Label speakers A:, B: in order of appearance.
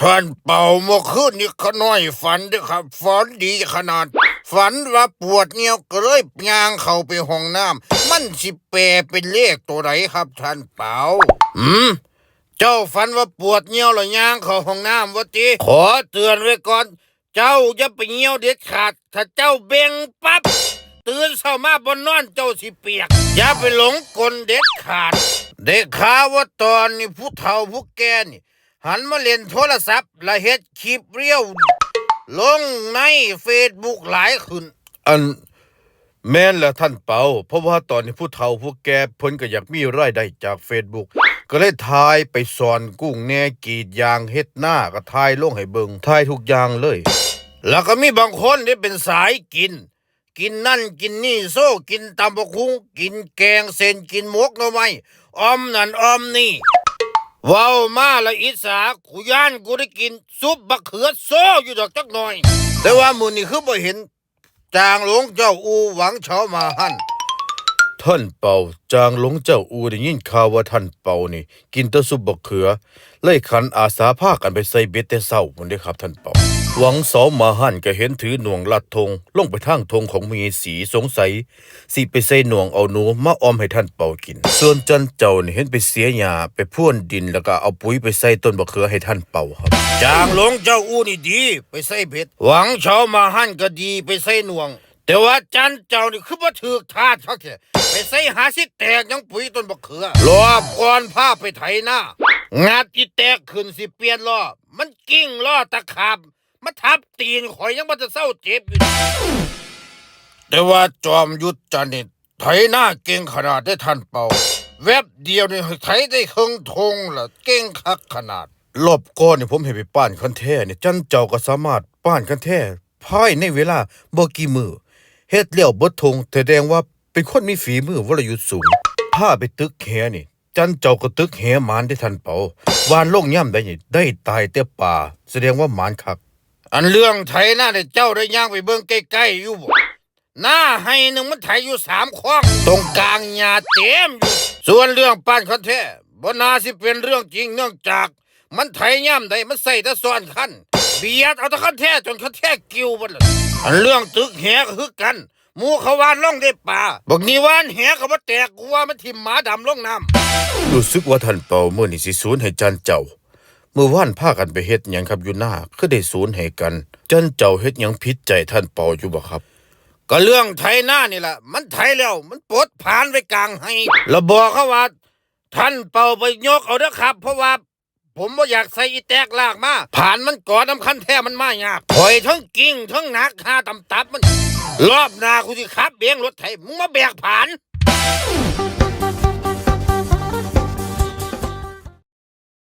A: ท่านเป่าเมื่อคืนนี้ขน้อยฝันด้วยครับฝันดีขนาด ฝันว่าปวดเงี้ยวก็เลยย่างเข้าไปห้องน้ำมันสิแปลเป็นเลขตัวไหนครับท่านเป่าอืมเจ้าฝันว่าปวดเงี้ยวแล้วย่างเข้าห้องน้ำวะติขอเตือนไว้ก่อน เจ้าอย่าไปเงี้ยวเด็ดขาด ถ้าเจ้าเบ่งปั๊บตื่นเช้ามาบนนอนเจ้าสิเปียก อย่าไปหลงกลเด็ดขาดได้ข่าวว่าตอนนี้ผู้เฒ่าผู้แก่นี่ หันมาเล่นโทรศัพท์ และเฮ็ดคลิปเรียว ลงในเฟซบุ๊กหลายขึ้น อันแม่นละท่านเปาเพราะว่าตอนนี้ผู้เฒ่าผู้แก่เพิ่นก็อยากมีรายได้จาก Facebook ก็เลยทายไปสอนกุ้งแหน่กรีดยางเฮ็ดหน้าก็ทายลงให้เบิงทายทุกอย่างเลย แล้วก็มีบางคนที่เป็นสายกิน กินนั่นกินนี่โซ่กินตำบกคุ้งกินแกงเส้นกินหมกหน่อไม้ออมนั่นออมนี่ ว้าวมาละอิสากูย่านกูได้กินซุปบักเขือโซ่อยู่ดอกจักหน่อย แต่ว่ามือนี่คือบ่เห็นจางหลงเจ้าอูหวังเฉามาหั่น ท่านเป่าจางหลงเจ้าอูได้ยินข่าวว่าท่านเป่านี่ กินแต่ซุปบักเขือ เลยขันอาสาพากันไปใส่เบ็ดแต่เศร้าพุ่นเด้ครับท่านเป่า หวังเสามาหั่นก็เห็นถือหน่วงลัดธงลงไปทางธงของมีสีสงสัยสิไปใส่หน่วงเอาหนูมาออมให้ท่านเป่ากิน ส่วนจันเจ้านี่เห็นไปเสียหญ้าไปพ่วนดินแล้วก็เอาปุ๋ยไปใส่ต้นบักเขือให้ท่านเป่าครับ จางหลงเจ้าอู้นี่ดี ไปใส่เบ็ด หวังเฉามาหั่นก็ดีไปใส่หน่วง แต่ว่าจันเจ้านี่คือบ่ถูกทาดเขาแค่ไปใส่หาสิแตกยังปุ๋ยต้นบักเขือรอบก่อนพาไปไถหน้างัดที่แตกขึ้นสิเปลี่ยนล้อมันกิ้งล้อตะขาบมาทับตีนข่อยยังมันจะเศร้าเจ็บอยู่แต่ว่าจอมยุทธจันนี่ไถหน้าเก่งขนาดได้ทันเป่าแวบเดียวนี่ไถได้ครึ่งทงละเก่งคักขนาดรอบก่อนนี่ผมเห็นไปป้านคันแท้เนี่ยจันเจ้าก็สามารถป้านคันแท้ภายในเวลาบ่กี่มือ เฮ็ดเลี้ยวเบิดทงแสดงว่าเป็นคนมีฝีมือวรยุทธ์สูงถ้าไปตึกแหนี่ จันเจ้าก็ตึกแหหมานได้ทันเป่าวานลงย่ำได้นี่ได้ตายแต่ป่า แสดงว่าหมานคัก อันเรื่องไถหน้าได้เจ้าได้ย่างไปเบิ่งใกล้ๆอยู่บ่หน้าให้หนึ่งมันไถอยู่สามข้องตรงกลางหญ้าเต็มอยู่ส่วนเรื่องป้านคันแท้บ่น่าสิเป็นเรื่องจริงเนื่องจาก มันไถย่ำใดมันใส่แต่ซ้อนคันเบียดเอาแตะคันแท้จนคันแท้กิ้วหมดเลย อันเรื่องตึกแหก็คือกัน หมูเขาวานล่องได้ป่าบอกนี่วานแหกเขาบ่แตกกูว่ามันทิ่มหมาดำล่องน้ำรู้สึกว่าท่านเป่าเมื้อนี้สิสูญให้จันเจ้า เมื่อวานพากันไปเฮ็ดหยังครับอยู่หน้าคือได้สูญให้กัน จันเจ้าเฮ็ดหยังผิดใจท่านเป่าอยู่บ่ครับ ก็เรื่องไถหน้านี่แหละมันไถแล้ว มันปลดผ่านไว้กลางให้แล้วบอกเขาว่าท่านเป่าไปยกเอาเด้อครับ เพราะว่า ผมว่าอยากใส่อีแตกลากมา ผ่านมันก่อนน้ำคันแท้มันมากยากถอยทั้งกิ่งทั้งหนักหาตำตับมัน รอบนาคุณสิครับเบียงรถไทยมึงมาแบกผ่าน